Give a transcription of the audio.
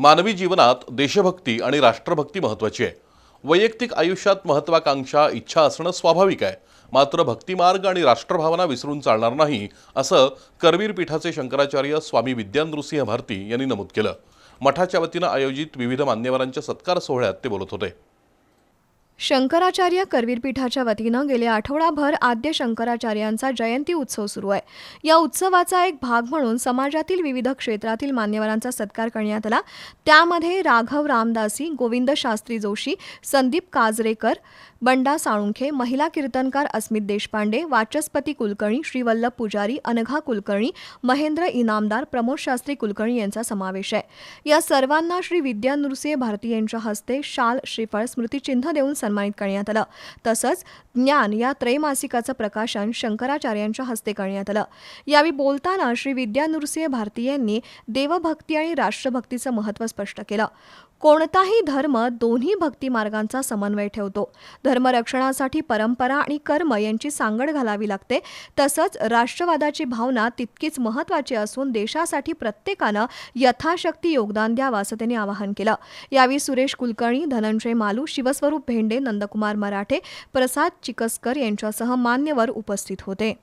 मानवी जीवनात देशभक्ती आणि राष्ट्रभक्ती महत्त्वाची आहे. वैयक्तिक आयुष्यात महत्त्वाकांक्षा इच्छा असणं स्वाभाविक आहे. मात्र भक्तिमार्ग आणि राष्ट्रभावना विसरून चालणार नाही असं करवीर पीठाचे शंकराचार्य स्वामी विद्यानृसिंह भारती यांनी नमूद केलं. मठाच्या वतीनं आयोजित विविध मान्यवरांच्या सत्कार सोहळ्यात ते बोलत होते. शंकराचार्य करवीर पीठाच्या वतीनं गेले आठवडाभर आद्य शंकराचार्यांचा जयंती उत्सव सुरू आहे. या उत्सवाचा एक भाग म्हणून समाजातील विविध क्षेत्रातील मान्यवरांचा सत्कार करण्यात आला. त्यामध्ये राघव रामदासी गोविंद शास्त्री जोशी संदीप काजरेकर बंडा साळुंखे महिला कीर्तनकार अस्मित देशपांडे वाचस्पती कुलकर्णी श्रीवल्लभ पुजारी अनघा कुलकर्णी महेंद्र इनामदार प्रमोद शास्त्री कुलकर्णी यांचा समावेश आहे. या सर्वांना श्री विद्या नृसिंह भारती यांच्या हस्ते शाल श्रीफळ स्मृतिचिन्ह देऊन सन्मानित करण्यात आलं. तसंच ज्ञान या त्रैमासिकाचं प्रकाशन शंकराचार्यांच्या हस्ते करण्यात आलं. यावेळी बोलताना श्री विद्या नृसिंह भारती यांनी देवभक्ती आणि राष्ट्रभक्तीचं महत्त्व स्पष्ट केलं. कोणताही धर्म दोन्ही भक्ती मार्गांचा समन्वय ठेवतो. धर्मरक्षणासाठी परंपरा आणि कर्म यांची सांगड घालावी लागते. तसंच राष्ट्रवादाची भावना तितकीच महत्त्वाची असून देशासाठी प्रत्येकानं यथाशक्ती योगदान द्यावं असं त्यांनी आवाहन केलं. यावेळी सुरेश कुलकर्णी धनंजय मालू शिवस्वरूप भेंडे नंदकुमार मराठे प्रसाद चिकसकर यांच्यासह मान्यवर उपस्थित होते.